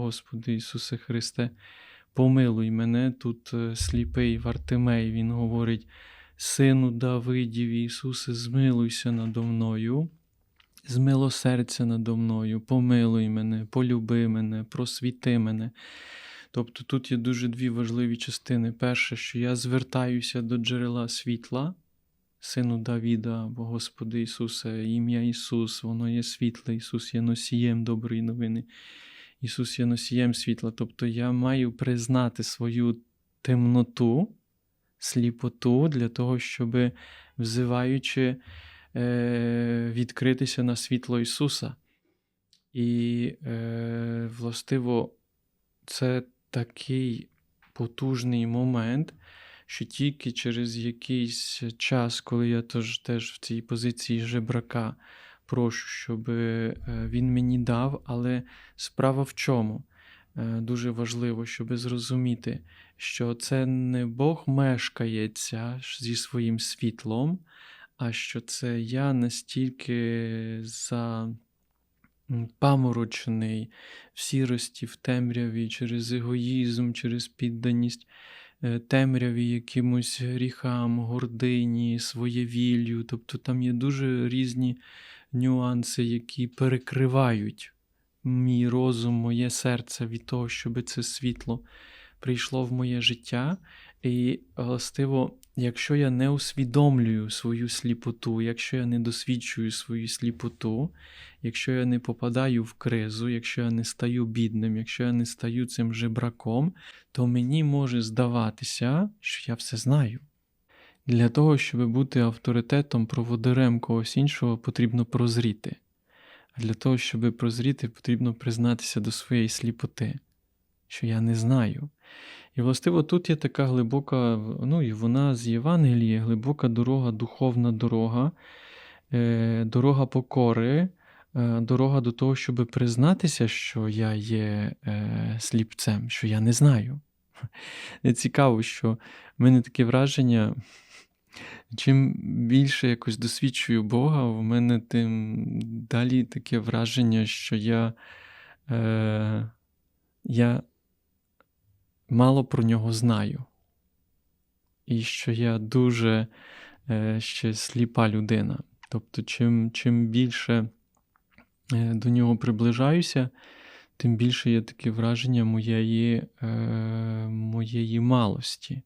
Господи Ісусе Христе, помилуй мене. Тут е, сліпий Вартимей, він говорить: Сину Давидів, Ісусе, змилуйся надо мною, змилосердься надо мною, помилуй мене, полюби мене, просвіти мене. Тобто тут є дуже дві важливі частини. Перше, що я звертаюся до джерела світла, Сину Давіда, або Господи Ісусе, ім'я Ісус, воно є світле, Ісус є носієм доброї новини. Ісус є носієм світла. Тобто я маю признати свою темноту, сліпоту для того, щоб, взиваючи, е, відкритися на світло Ісуса. І, е, властиво, це такий потужний момент, що тільки через якийсь час, коли я тож, теж в цій позиції жебрака, прошу, щоб е, він мені дав, але справа в чому? Е, Дуже важливо, щоб зрозуміти, що це не Бог мешкається зі своїм світлом, а що це я настільки за паморочений в сірості, в темряві, через егоїзм, через підданість темряві, якимось гріхам, гордині, своєвіллю. Тобто там є дуже різні нюанси, які перекривають мій розум, моє серце від того, щоб це світло прийшло в моє життя. І властиво, якщо я не усвідомлюю свою сліпоту, якщо я не досвідчую свою сліпоту, якщо я не попадаю в кризу, якщо я не стаю бідним, якщо я не стаю цим жебраком, то мені може здаватися, що я все знаю. Для того, щоб бути авторитетом, проводирем когось іншого, потрібно прозріти. А для того, щоб прозріти, потрібно признатися до своєї сліпоти, що я не знаю. І, властиво, тут є така глибока, ну і вона з Євангелія, глибока дорога, духовна дорога, е, дорога покори, е, дорога до того, щоб признатися, що я є е, сліпцем, що я не знаю. І Цікаво, що в мене таке враження, чим більше якось досвідчую Бога, в мене тим далі таке враження, що я, е, я мало про нього знаю. І що я дуже е, ще сліпа людина. Тобто, чим, чим більше е, до нього приближаюся, тим більше є таке враження моєї, е, моєї малості.